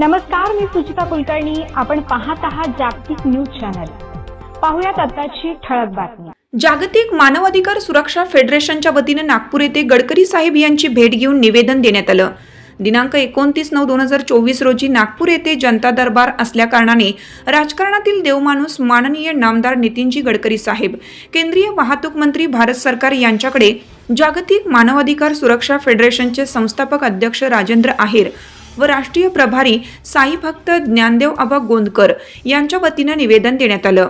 नमस्कार मी सुचिता कुलकर्णी. आपण पाहत आहात जागतिक न्यूज चॅनल. पाहुयात आताची ठळक बातमी. जागतिक मानवाधिकार सुरक्षा फेडरेशनच्या वतीनं नागपूर येथे गडकरी साहेब यांची भेट घेऊन निवेदन देण्यात आलं. दिनांक एकोणतीस नऊ दोन हजार चोवीस रोजी नागपूर येथे जनता दरबार असल्याकारणाने राजकारणातील देवमाणूस माननीय नामदार नितीनजी गडकरी साहेब केंद्रीय वाहतूक मंत्री भारत सरकार यांच्याकडे जागतिक मानवाधिकार सुरक्षा फेडरेशनचे संस्थापक अध्यक्ष राजेंद्र आहेर व राष्ट्रीय प्रभारी साई भक्त ज्ञानदेव आबा गोंदकर यांच्या वतीनं निवेदन देण्यात आलं.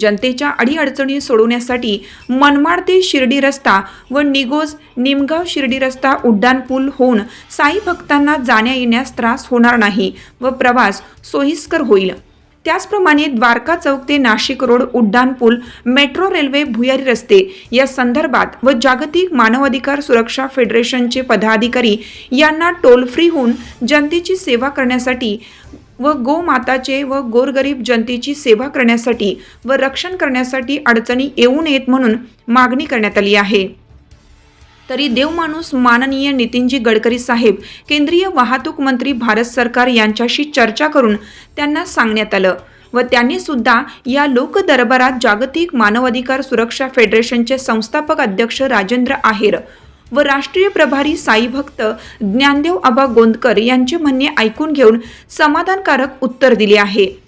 जनतेच्या अडीअडचणी सोडवण्यासाठी मनमाड ते शिर्डी रस्ता व निगोज निमगाव शिर्डी रस्ता उड्डाण पूल होऊन साई भक्तांना जाण्या येण्यास त्रास होणार नाही व प्रवास सोयीस्कर होईल. त्याचप्रमाणे द्वारका चौक ते नाशिक रोड उड्डाण पूल मेट्रो रेल्वे भुयारी रस्ते या संदर्भात व जागतिक मानवाधिकार सुरक्षा फेडरेशनचे पदाधिकारी यांना टोल फ्री होऊन जनतेची सेवा करण्यासाठी व गोमाताचे व गोरगरीब जनतेची सेवा करण्यासाठी व रक्षण करण्यासाठी अडचणी येऊ नयेत म्हणून मागणी करण्यात आली आहे. तरी देवमाणूस माननीय नितीनजी गडकरी साहेब केंद्रीय वाहतूक मंत्री भारत सरकार यांच्याशी चर्चा करून त्यांना सांगण्यात आलं व त्यांनी सुद्धा या लोक दरबारात जागतिक मानवाधिकार सुरक्षा फेडरेशनचे संस्थापक अध्यक्ष राजेंद्र आहेर व राष्ट्रीय प्रभारी साई भक्त ज्ञानदेव आबा गोंदकर यांचे म्हणणे ऐकून घेऊन समाधानकारक उत्तर दिले आहे.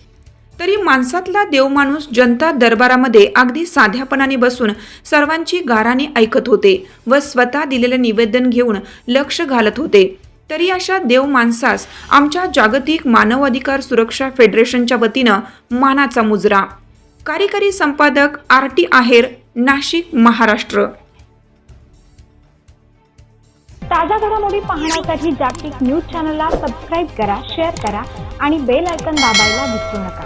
तरी माणसातला देवमाणूस जनता दरबारामध्ये अगदी साध्यापणाने बसून सर्वांची गाराने ऐकत होते व स्वतः दिलेलं निवेदन घेऊन लक्ष घालत होते. तरी अशा देव माणसास आमच्या जागतिक मानवाधिकार सुरक्षा फेडरेशनच्या वतीनं मानाचा मुजरा. कार्यकारी संपादक आर टी आहेर नाशिक महाराष्ट्र. ताज्या घडामोडी पाहण्यासाठी जागतिक न्यूज चॅनलला सबस्क्राईब करा शेअर करा आणि बेल आयकन दाबायला विसरू नका.